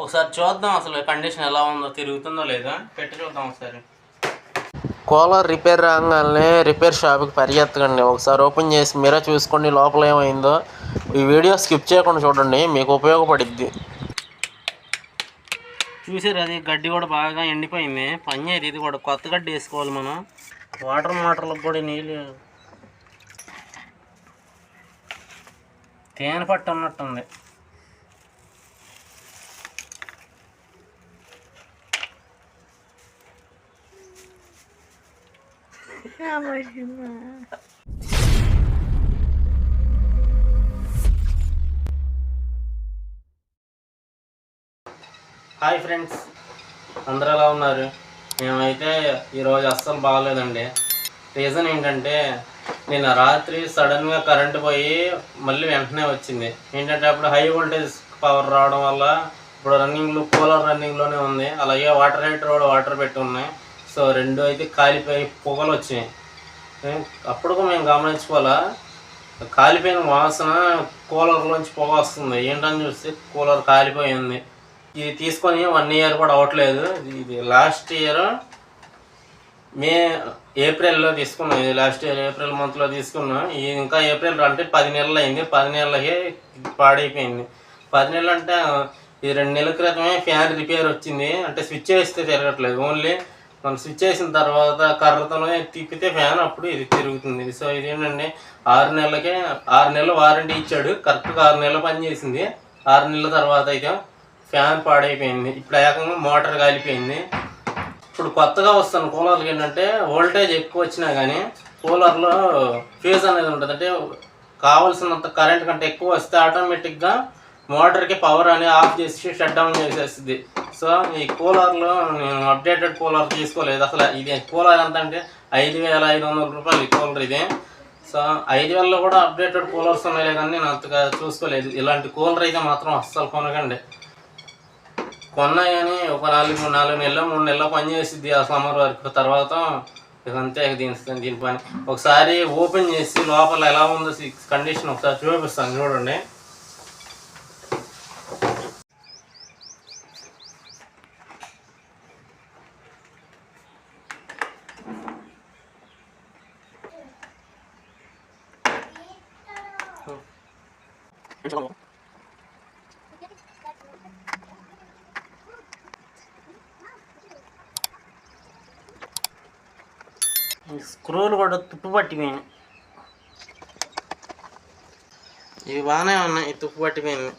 ఒకసారి చూద్దాం అసలు కండిషన్ ఎలా ఉందో తిరుగుతుందో లేదో? పెట్టి చూద్దాం ఒకసారి. కూలర్ రిపేర్ రాగానే రిపేర్ షాప్కి పరిగెత్తకండి. ఒకసారి ఓపెన్ చేసి మీరే చూసుకోండి లోపల ఏమైందో. ఈ వీడియో స్కిప్ చేయకుండా చూడండి మీకు ఉపయోగపడిద్ది. చూసారు అది గడ్డి కూడా బాగా ఎండిపోయింది. పని ఇది కూడా కొత్త గడ్డి వేసుకోవాలి మనం. వాటర్ మోటార్లకు కూడా నీళ్ళు తేనె పట్టు ఉన్నట్టుంది హాయ్ ఫ్రెండ్స్ అందరూ ఎలా ఉన్నారు? మేమైతే ఈరోజు అస్సలు బాగాలేదండి. రీజన్ ఏంటంటే నిన్న రాత్రి సడన్గా కరెంట్ పోయి మళ్ళీ వెంటనే వచ్చింది. ఏంటంటే అప్పుడు హై వోల్టేజ్ పవర్ రావడం వల్ల ఇప్పుడు రన్నింగ్లో కూలర్ రన్నింగ్లోనే ఉంది. అలాగే వాటర్ హీటర్ కూడా వాటర్ పెట్టి ఉన్నాయి. సో రెండు అయితే కాలిపోయి పొగలు వచ్చినాయి. ఏ, మేము గమనించుకోవాలా? కాలిపోయిన వాసన కూలర్లోంచి పొగ వస్తుంది. ఏంటని చూస్తే కూలర్ కాలిపోయింది. ఇది తీసుకొని వన్ ఇయర్ కూడా అవ్వట్లేదు. ఇది లాస్ట్ ఇయర్ మే ఏప్రిల్లో తీసుకున్నాం. ఇది లాస్ట్ ఇయర్ ఏప్రిల్ మంత్లో తీసుకున్నాం. ఇది ఇంకా ఏప్రిల్ అంటే పది నెలలు అయింది. పది నెలలకే పాడైపోయింది. పది నెలలు అంటే ఈ రెండు నెలల క్రితమే ఫ్యాన్ రిపేర్ వచ్చింది. అంటే స్విచ్ వేస్తే తిరగట్లేదు. ఓన్లీ మనం స్విచ్ చేసిన తర్వాత కర్రతోనే తిప్పితే ఫ్యాన్ అప్పుడు ఇది తిరుగుతుంది. సో ఇది ఏంటంటే ఆరు నెలలకే ఆరు నెలలు వారంటీ ఇచ్చాడు. కరెక్ట్గా ఆరు నెలలు పనిచేసింది ఆరు నెలల తర్వాత అయితే ఫ్యాన్ పాడైపోయింది. ఇప్పుడు ఏకంగా మోటార్ కాలిపోయింది. ఇప్పుడు కొత్తగా వస్తున్న కూలర్లు ఏంటంటే వోల్టేజ్ ఎక్కువ వచ్చినా కానీ కూలర్లో ఫ్యూజ్ అనేది ఉంటుంది. అంటే కావాల్సినంత కరెంట్ కంటే ఎక్కువ వస్తే ఆటోమేటిక్గా మోటార్కి పవర్ అని ఆఫ్ చేసి షట్ డౌన్ చేసేస్తుంది. సో ఈ కూలర్లో నేను అప్డేటెడ్ కూలర్ తీసుకోలేదు. అసలు ఇది కూలర్ ఎంత అంటే ఐదు వేల ఐదు వందల రూపాయలు ఈ కూలర్ ఇది. సో ఐదు వేలలో కూడా అప్డేటెడ్ కూలర్స్ ఉన్నాయి కానీ నేను అంతగా చూసుకోలేదు. ఇలాంటి కూలర్ అయితే మాత్రం అస్సలు కొనకండి. కొన్నా కానీ ఒక నాలుగు నాలుగు నెలలు మూడు నెలలు పని చేసిద్ది ఆ సమ్మర్ వరకు. తర్వాత ఇదంతే దీని దీని పని. ఒకసారి ఓపెన్ చేసి లోపల ఎలా ఉందో కండిషన్ ఒకసారి చూపిస్తాను. చూడండి ఈ స్క్రూలు కూడా తుప్పు పట్టిపోయినాయి. ఇవి బాగానే ఉన్నాయి తుప్పు పట్టిపోయినాయి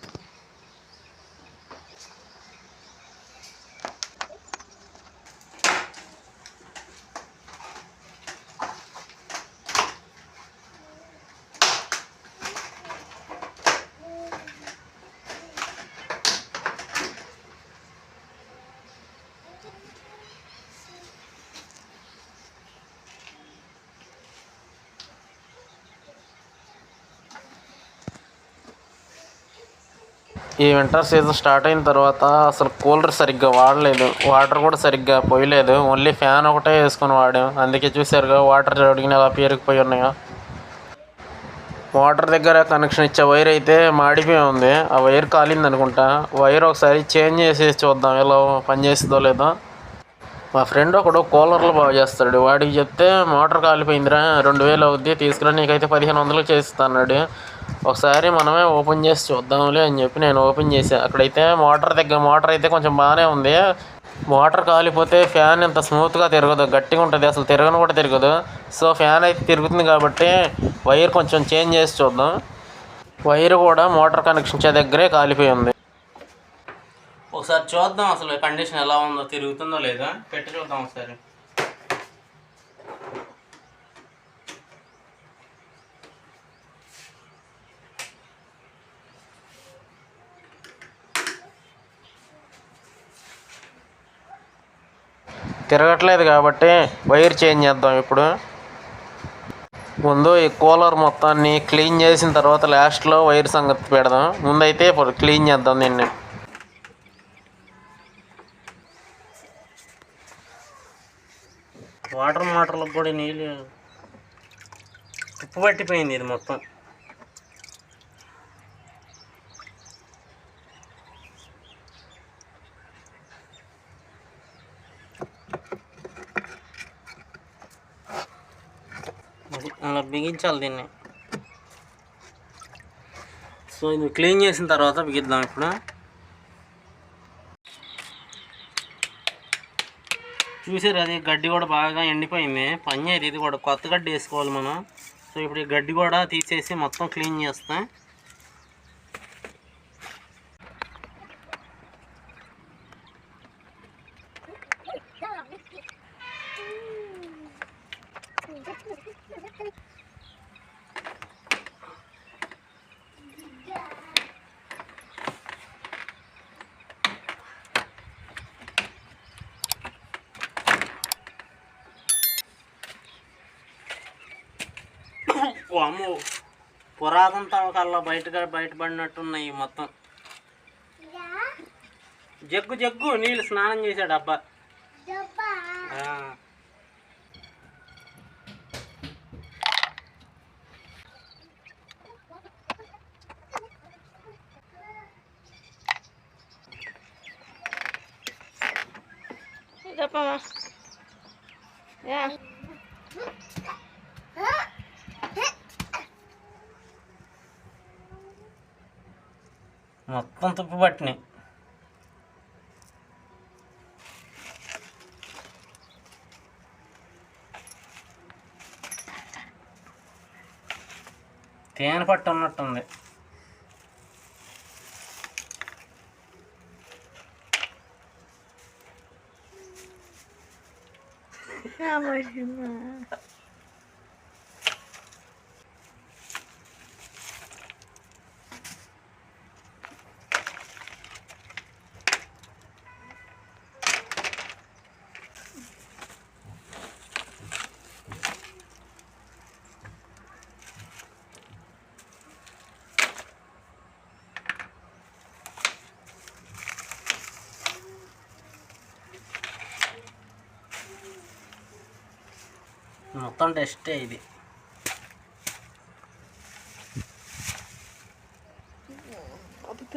ఈ వింటర్ సీజన్ స్టార్ట్ అయిన తర్వాత అసలు కూలర్ సరిగ్గా వాడలేదు. వాటర్ కూడా సరిగ్గా పోయలేదు. ఓన్లీ ఫ్యాన్ ఒకటే వేసుకొని వాడాం. అందుకే చూసారుగా వాటర్ అడిగిన ఎలా పేరుకుపోయి ఉన్నాయో. మోటార్ దగ్గర కనెక్షన్ ఇచ్చే వైర్ అయితే మాడిపోయి ఉంది. ఆ వైర్ కాలింది అనుకుంటా. వైర్ ఒకసారి చేంజ్ చేసి చూద్దాం ఎలా పనిచేస్తుందో లేదో. మా ఫ్రెండ్ ఒకడు కూలర్లు బాగా చేస్తాడు. వాడికి చెప్తే మోటార్ కాలిపోయిందిరా రెండు వేలు అవుద్ది తీసుకురా నీకైతే పదిహేను వందలు చేస్తా అన్నాడు. ఒకసారి మనమే ఓపెన్ చేసి చూద్దాంలే అని చెప్పి నేను ఓపెన్ చేశాను అక్కడైతే మోటార్ దగ్గర మోటార్ అయితే కొంచెం బాగానే ఉంది. మోటార్ కాలిపోతే ఫ్యాన్ ఇంత స్మూత్గా తిరగదు. గట్టిగా ఉంటుంది. అసలు తిరగను కూడా తిరగదు. సో ఫ్యాన్ అయితే తిరుగుతుంది కాబట్టి వైర్ కొంచెం చేంజ్ చేసి చూద్దాం. వైర్ కూడా మోటార్ కనెక్షన్ ఇచ్చే దగ్గరే కాలిపోయి ఉంది. ఒకసారి చూద్దాం అసలు కండిషన్ ఎలా ఉందో తిరుగుతుందో లేదో. పెట్టి చూద్దాం ఒకసారి. తిరగట్లేదు కాబట్టి వైర్ చేంజ్ చేద్దాం ఇప్పుడు. ముందు ఈ కూలర్ మొత్తాన్ని క్లీన్ చేసిన తర్వాత లాస్ట్లో వైర్ సంగతి పెడదాం. ముందైతే ఇప్పుడు క్లీన్ చేద్దాం దీన్ని. వాటర్ మోటార్లకు కూడా నీళ్ళు ఉప్పు పట్టిపోయింది ఇది మొత్తం. అలా బిగించాలి దీన్ని. సో ఇది క్లీన్ చేసిన తర్వాత బిగిద్దాం ఇప్పుడు. చూసారు అది గడ్డి కూడా బాగా ఎండిపోయింది. పని ఇది కూడా కొత్త గడ్డి వేసుకోవాలి మనం. సో ఇప్పుడు ఈ గడ్డి కూడా తీసేసి మొత్తం క్లీన్ చేస్తాం. అమ్మో పురాతన తవ్వకాల్లో బయటగా బయటపడినట్టున్నాయి ఈ మొత్తం. జగ్గు జగ్గు నీళ్ళు స్నానం చేశాడు అబ్బా. ఆ. చెప్పమ్మా యా. మొత్తం తుప్పు పట్టినాయి. తేనె పట్టు ఉన్నట్టుంది. మొత్తం టెస్టే ఇది. అప్పుడు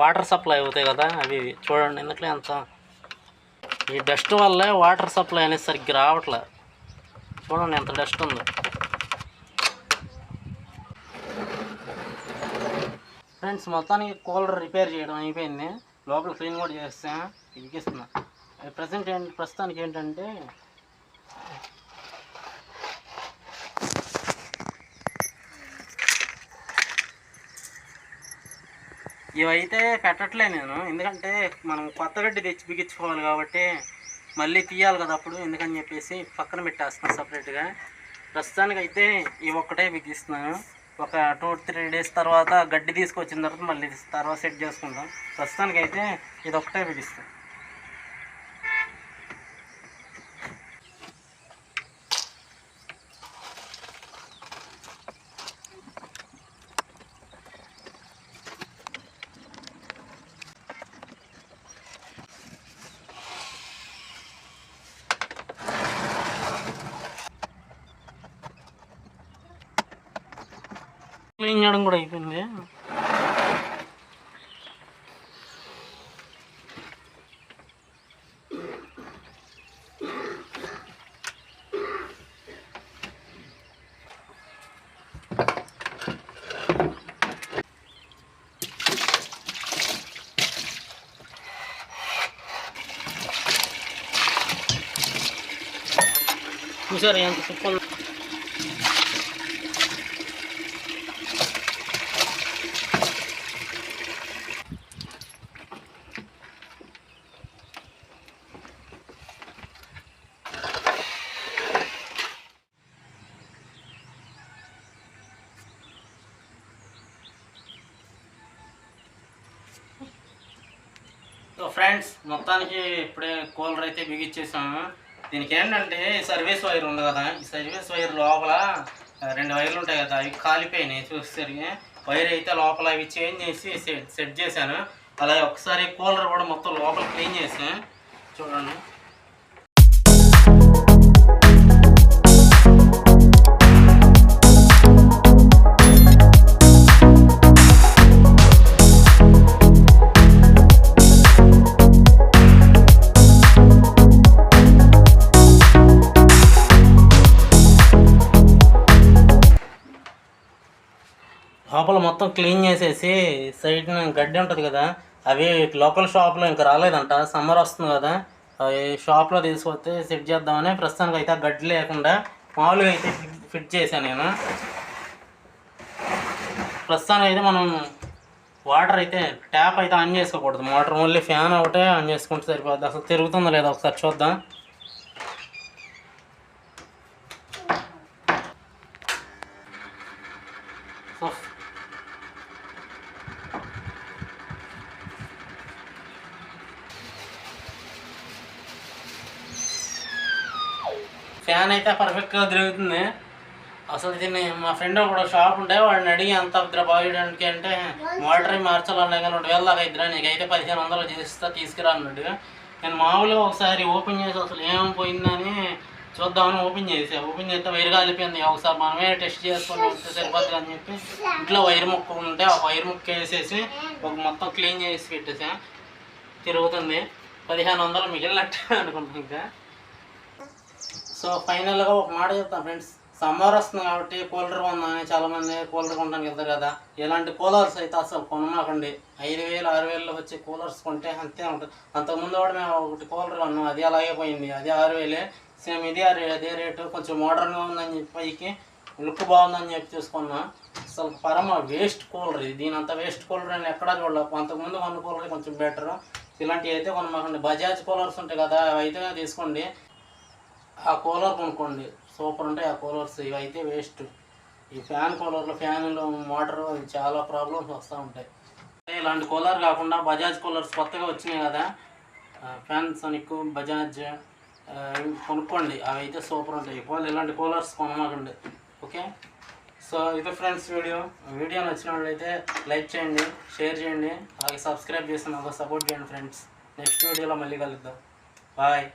వాటర్ సప్లై అవుతాయి కదా అవి చూడండి ఎందుకంటే అంత. ఈ డస్ట్ వల్లే వాటర్ సప్లై అనేది సరిగ్గా రావట్లే. చూడండి ఎంత డస్ట్ ఉందో. ఫ్రెండ్స్ మొత్తానికి కూలర్ రిపేర్ చేయడం అయిపోయింది. లోపల క్లీన్ కూడా చేస్తాను ఇదికిస్తున్నా ప్రజెంట్ ఏంటి ప్రస్తుతానికి ఏంటంటే ఇవైతే పెట్టట్లే నేను. ఎందుకంటే మనం కొత్త గడ్డి తెచ్చి బిగించుకోవాలి కాబట్టి మళ్ళీ తీయాలి కదా అప్పుడు. ఎందుకని చెప్పేసి పక్కన పెట్టేస్తున్నాను సపరేట్గా. ప్రస్తుతానికి అయితే ఇవి ఒక్కటే బిగిస్తున్నాను. ఒక టూ త్రీ డేస్ తర్వాత గడ్డి తీసుకొచ్చిన తర్వాత మళ్ళీ తర్వాత సెట్ చేసుకుంటాం ప్రస్తుతానికి అయితే ఇది ఒకటే బిగిస్తాను క్లీన్ చేయడం కూడా అయిపోయింది చూసారు ఎంత తుప్పు ఫ్రెండ్స్ మొత్తానికి ఇప్పుడే కూలర్ అయితే బిగిచ్చేసాము దీనికి ఏంటంటే సర్వీస్ వైర్ ఉంది కదా ఈ సర్వీస్ వైర్ లోపల రెండు వైర్లు ఉంటాయి కదా అవి కాలిపోయినాయి చూసేసరికి. వైర్ అయితే లోపల అవి చేంజ్ చేసి సెట్ సెట్ చేశాను. అలాగే ఒకసారి కూలర్ కూడా మొత్తం లోపల క్లీన్ చేసాను చూడండి. మొత్తం క్లీన్ చేసేసి సైడ్ గడ్డి ఉంటుంది కదా అవి లోకల్ షాప్లో ఇంకా రాలేదంట. సమ్మర్ వస్తుంది కదా అవి షాప్లో తీసుకొస్తే సెట్ చేద్దామని ప్రస్తుతానికి అయితే గడ్డి లేకుండా మామూలుగా అయితే ఫిట్- ఫిట్ చేశాను నేను. ప్రస్తుతానికి అయితే మనం వాటర్ అయితే ట్యాప్ అయితే ఆన్ చేసుకోకూడదు. మోటార్ ఓన్లీ ఫ్యాన్ ఒకటే ఆన్ చేసుకుంటే సరిపోద్ది. అసలు తిరుగుతుందో లేదో ఒకసారి చూద్దాం. ఫ్యాన్ అయితే పర్ఫెక్ట్గా తిరుగుతుంది. అసలు దీన్ని మా ఫ్రెండ్ ఒక షాప్ ఉంటే వాడిని అడిగి అంత ఇద్దరు బాగోయడానికి అంటే మోటార్ మార్చాలన్నా కానీ రెండు వేల దాకా ఇద్దరు నీకైతే పదిహేను వందలు చేస్తా తీసుకురా అన్నాడు. నేను మామూలుగా ఒకసారి ఓపెన్ చేసి అసలు ఏం పోయిందని చూద్దామని ఓపెన్ చేసా. ఓపెన్ చేస్తే వైర్ కాలిపోయింది. ఒకసారి మనమే టెస్ట్ చేసుకొని వస్తే సరిపోద్ది అని చెప్పి ఇంట్లో వైర్ ముక్క ఉంటే ఆ వైర్ ముక్క వేసేసి ఒక మొత్తం క్లీన్ చేసి పెట్టేసా. తిరుగుతుంది. పదిహేను వందలు మిగిలినట్టు అనుకుంటున్నాం ఇంకా. సో ఫైనల్గా ఒక మాట చెప్తాను ఫ్రెండ్స్. సమ్మర్ వస్తుంది కాబట్టి కూలర్ కొందామని చాలామంది కూలర్ కొనడానికి వెళ్తారు కదా. ఇలాంటి కూలర్స్ అయితే అసలు కొనమాకండి. ఐదు వేలు ఆరు వేలలో వచ్చే కూలర్స్ కొంటే అంతే ఉంటుంది. అంతకుముందు కూడా మేము ఒకటి కూలర్ కొన్నాం అది అలాగే పోయింది. అది ఆరు వేలే. సేమ్ ఇది ఆ రే- అదే రేటు. కొంచెం మోడర్న్గా ఉందని చెప్పి పైకి లుక్ బాగుందని చెప్పి చూసుకున్నా. అసలు పరమ వేస్ట్ కూలర్ ఇది. దీని అంత వేస్ట్ కూలర్ అని ఎక్కడా చూడలేదు. అంతకుముందు కొన్న కూలర్ కొంచెం బెటర్. ఇలాంటివి అయితే కొనమాకండి. బజాజ్ కూలర్స్ ఉంటాయి కదా అవి అయితే తీసుకోండి ఆ కూలర్ కొనుక్కోండి. సూపర్ ఉంటాయి ఆ కూలర్స్. ఇవి అయితే వేస్ట్. ఈ ఫ్యాన్ కూలర్లు ఫ్యాన్లు మోటార్ చాలా ప్రాబ్లమ్స్ వస్తూ ఉంటాయి. ఇలాంటి కూలర్ కాకుండా బజాజ్ కూలర్స్ కొత్తగా వచ్చినాయి కదా. ఫ్యాన్స్ ఎక్కువ బజాజ్ కొనుక్కోండి. అవి అయితే సూపర్ ఉంటాయి. వాళ్ళు ఇలాంటి కూలర్స్ కొనమాకండి. ఓకే? సో ఇది ఫ్రెండ్స్ వీడియో. వీడియో నచ్చినట్లయితే లైక్ చేయండి షేర్ చేయండి. అలాగే సబ్స్క్రైబ్ చేసి నాకు సపోర్ట్ చేయండి ఫ్రెండ్స్. నెక్స్ట్ వీడియోలో మళ్ళీ కలుద్దాం. బాయ్.